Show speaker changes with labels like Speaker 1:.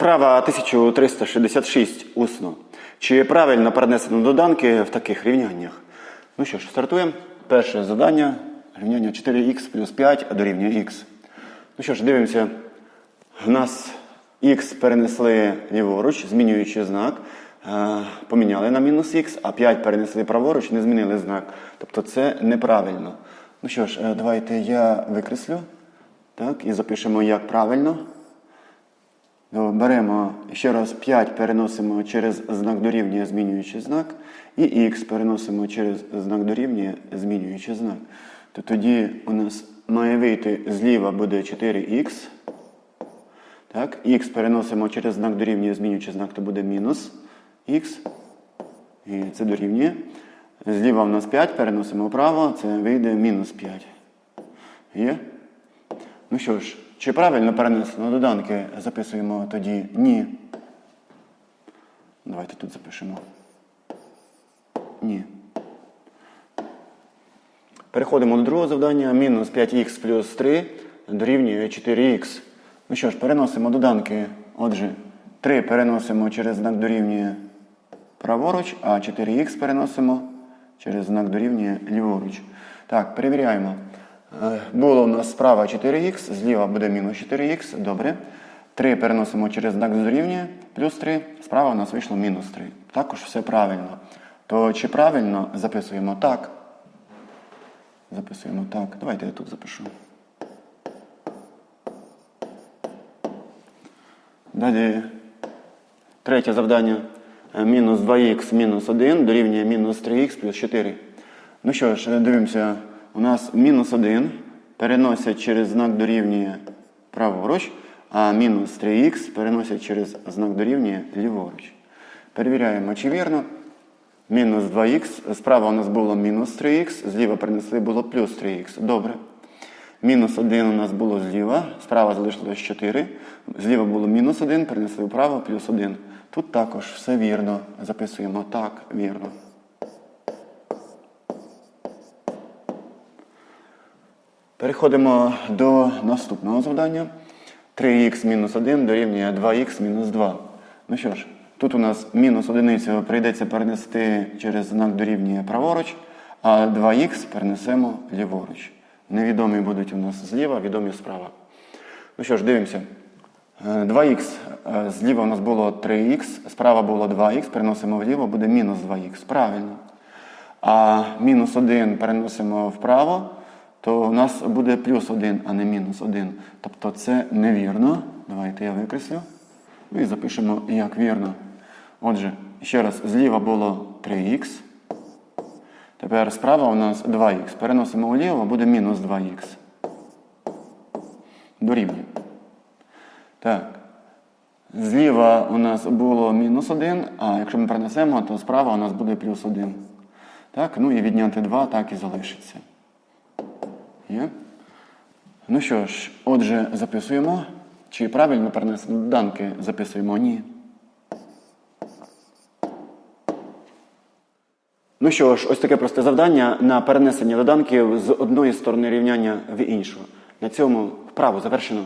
Speaker 1: Вправа 1366 усно. Чи правильно перенесено доданки в таких рівняннях? Ну що ж, стартуємо. Перше завдання. Рівняння 4х плюс 5 а дорівнює х. Ну що ж, дивимося. У нас х перенесли ліворуч, змінюючи знак. Е, Поміняли на мінус х, а 5 перенесли праворуч, не змінили знак. Тобто це неправильно. Ну що ж, е, давайте я викреслю. Так, і запишемо як правильно. Ну, Беремо ще раз 5 переносимо через знак дорівнює, змінюючи знак, і х переносимо через знак дорівнює, змінюючи знак. То тоді у нас має вийти зліва буде 4х. Так, х переносимо через знак дорівнює, змінюючи знак, то буде мінус х. І це дорівнює. Зліва у нас 5, переносимо вправо, це вийде мінус 5. Є? Ну що ж, чи правильно перенесено доданки? Записуємо тоді ні. Давайте тут запишемо. Ні. Переходимо до другого завдання. Мінус 5х плюс 3 дорівнює 4х. Ну що ж, переносимо доданки. Отже, 3 переносимо через знак дорівнює праворуч, а 4х переносимо через знак дорівнює ліворуч. Так, перевіряємо. Е, Було у нас справа 4х, зліва буде мінус 4х. Добре. 3 переносимо через знак дорівнює, плюс 3. Справа у нас вийшло мінус 3. Також все правильно. То чи правильно записуємо так? Записуємо так. Давайте я тут запишу. Далі третє завдання. Е, Мінус 2х мінус 1 дорівнює мінус 3х плюс 4. Ну що ж, е, дивимося. У нас мінус 1 переносять через знак дорівнює праворуч, а мінус 3х переносять через знак дорівнює ліворуч. Перевіряємо, чи вірно. Мінус 2х. Справа у нас було мінус 3х, зліва перенесли було плюс 3х. Добре. Мінус 1 у нас було зліва, справа залишилось 4. Зліва було мінус 1, перенесли вправо, плюс 1. Тут також все вірно. Записуємо так, вірно. Переходимо до наступного завдання. 3х мінус 1 дорівнює 2х мінус 2. Ну що ж, тут у нас мінус одиницю прийдеться перенести через знак дорівнює праворуч, а 2х перенесемо ліворуч. Невідомі будуть у нас зліва, відомі справа. Ну що ж, дивимося. Е, 2х е, зліва у нас було 3х, справа було 2х, переносимо вліво, буде мінус 2х. Правильно. А мінус 1 переносимо вправо, то у нас буде плюс 1, а не мінус 1. Тобто це невірно. Давайте я викреслю. Ну і запишемо як вірно. Отже, ще раз, зліва було 3х. Тепер справа у нас 2х. Переносимо вліво, буде мінус 2х. Дорівнює. Так. Зліва у нас було мінус 1, а якщо ми перенесемо, то справа у нас буде плюс 1. Так, ну і відняти 2 так і залишиться. Є? Ну що ж, отже, записуємо. Чи правильно перенесемо доданки? Записуємо ні. Ну що ж, ось таке просте завдання на перенесення доданків з одної сторони рівняння в іншу. На цьому вправу завершено.